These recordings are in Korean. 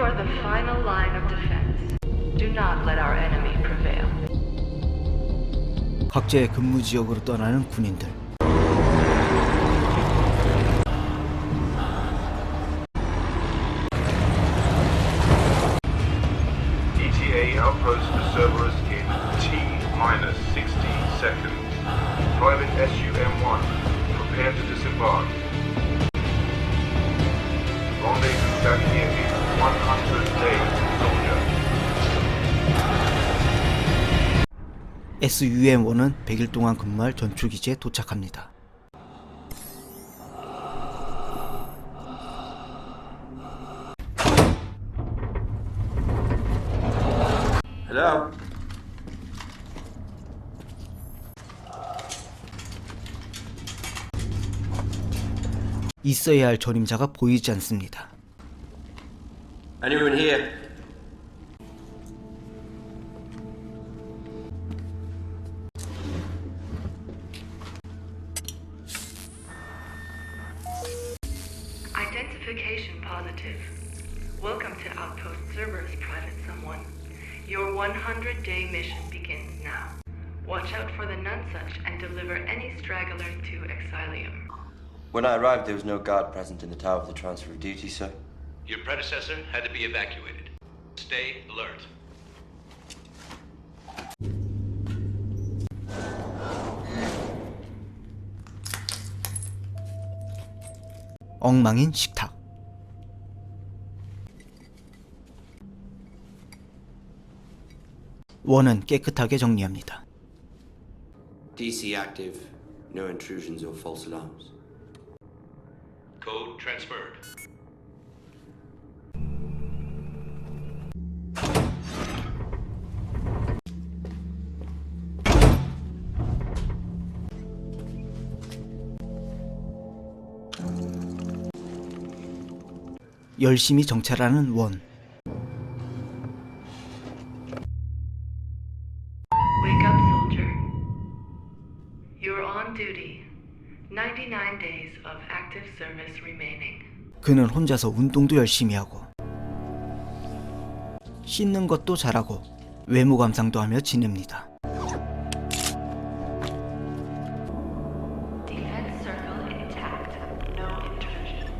You are the final line of defense. Do not let our enemy prevail. 각자의 근무 지역으로 떠나는 군인들. SUM-1은 100일 동안 근무할 전출기지에 도착합니다. Hello? 있어야 할 전임자가 보이지 않습니다. Anyone here? Identification positive. Welcome to Outpost Cerberus, Private Someone. Your 100 day mission begins now. Watch out for the nunsuch and deliver any stragglers to Exilium. When I arrived, there was no guard present in the tower for the transfer of duty, sir. Your predecessor had to be evacuated. Stay alert. 엉망인 식탁. 원은 깨끗하게 정리합니다. DC active. No intrusions or false alarms. Code transferred. 열심히 정찰하는 원. On duty. 99 days of active service remaining. 그는 혼자서 운동도 열심히 하고 씻는 것도 잘하고 외모 감상도 하며 지냅니다. Defense circle intact. No intrusion.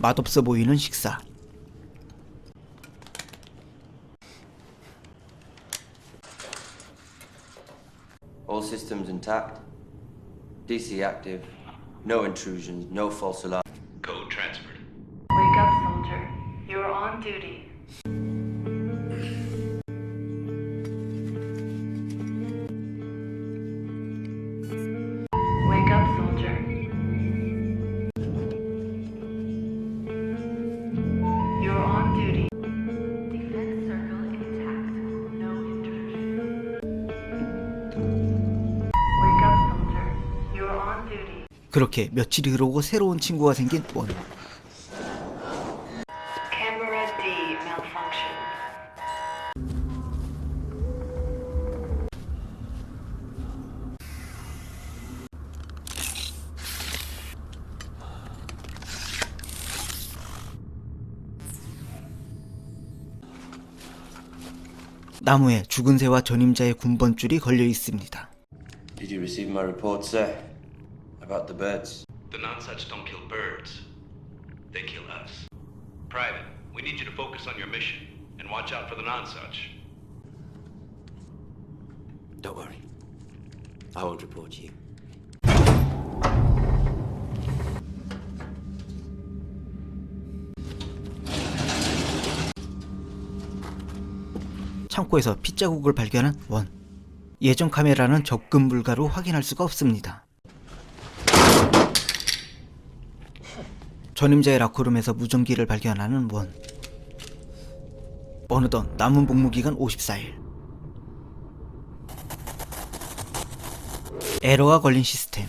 맛없어 보이는 식사. DC active. No intrusions, no false alarms. 그렇게 며칠이 흐르고 새로운 친구가 생긴 원. Camera D malfunction. 나무에 죽은 새와 전임자의 군번줄이 걸려 있습니다. Did you receive my report, sir? About the birds? The nonsuch don't kill birds. They kill us. Private, we need you to focus on your mission and watch out for the nonsuch. Don't worry. I won't report you. 창고에서 핏자국을 발견한 원. 예전 카메라는 접근 불가로 확인할 수가 없습니다. 전임자의 라코룸에서 무전기를 발견하는 원. 어느덧 남은 복무 기간 54일. 에러가 걸린 시스템.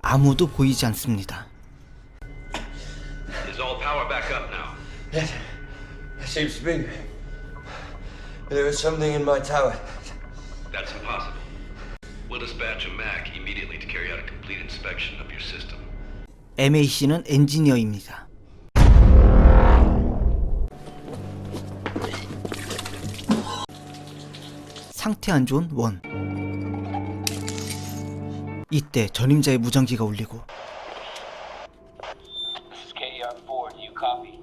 아무도 보이지 않습니다. Seems to be. There is something in my tower. That's impossible. We'll dispatch a MAC immediately to carry out a complete inspection of your system. MAC는 엔지니어입니다. 상태 안 좋은 원. 이때 전임자의 무전기가 울리고 This is KR4. Do you copy?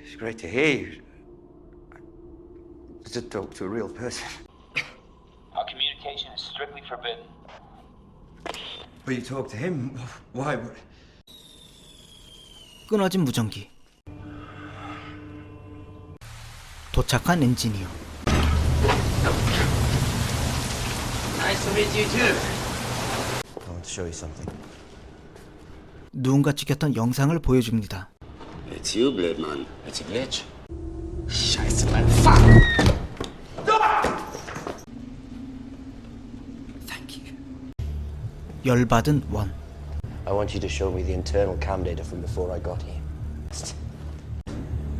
It's great to hear you. To talk to a real person. Our communication is strictly forbidden. But you talk to him? Why would... 끊어진 무전기. 도착한 엔지니어. Nice to meet you too. I want to show you something. 누군가 찍혔던 영상을 보여줍니다. It's you, Blade Man. It's a glitch. Scheiße, Mann. Fuck! Thank you. 열받은 원. I want you to show me the internal cam data from before I got here.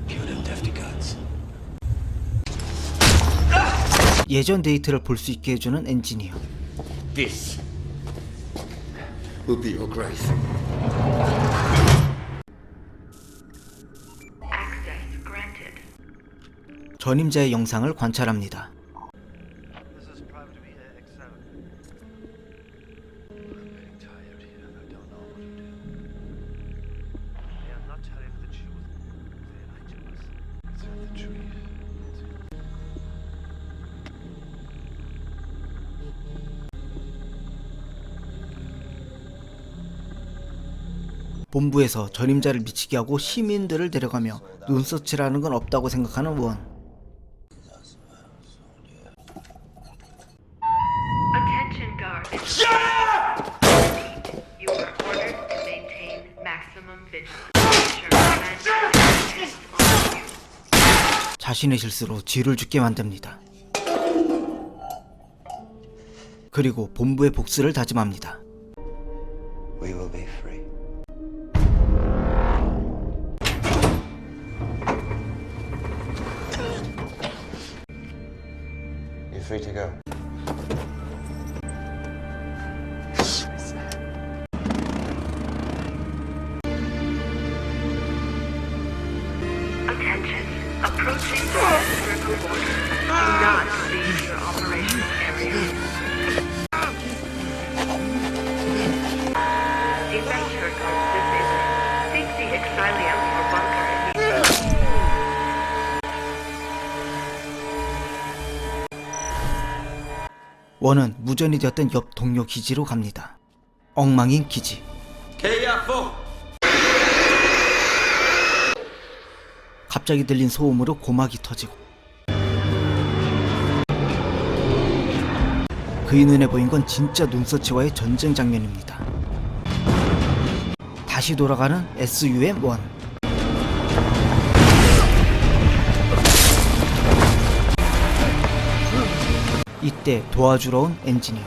Kill them defty gods. 예전 데이트를 볼 수 있게 해주는 엔지니어. This will be your grace. 전임자의 영상을 관찰합니다. This is Private VAX7. I'm very tired here and I don't know what to do. They are not telling the truth. They lie to us. Through the trees. 본부에서 전임자를 미치게 하고 시민들을 데려가며 눈서치라는 건 없다고 생각하는 원. 자신의 실수로 쥐를 죽게 만듭니다. 그리고 본부의 복수를 다짐합니다. You're free. 원은 무전이 되었던 옆 동료 기지로 갑니다. 엉망인 기지. KR4! 갑자기 들린 소음으로 고막이 터지고 그의 눈에 보인 건 진짜 눈서치와의 전쟁 장면입니다. 다시 돌아가는 SUM-1 이때 도와주러 온 엔지니어!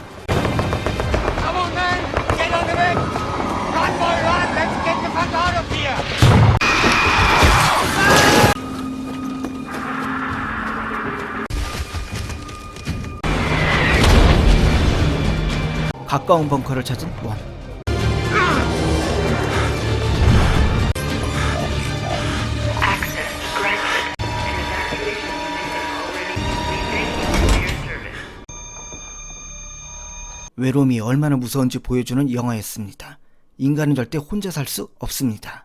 가까운 벙커를 찾은 원 외로움이 얼마나 무서운지 보여주는 영화였습니다. 인간은 절대 혼자 살 수 없습니다.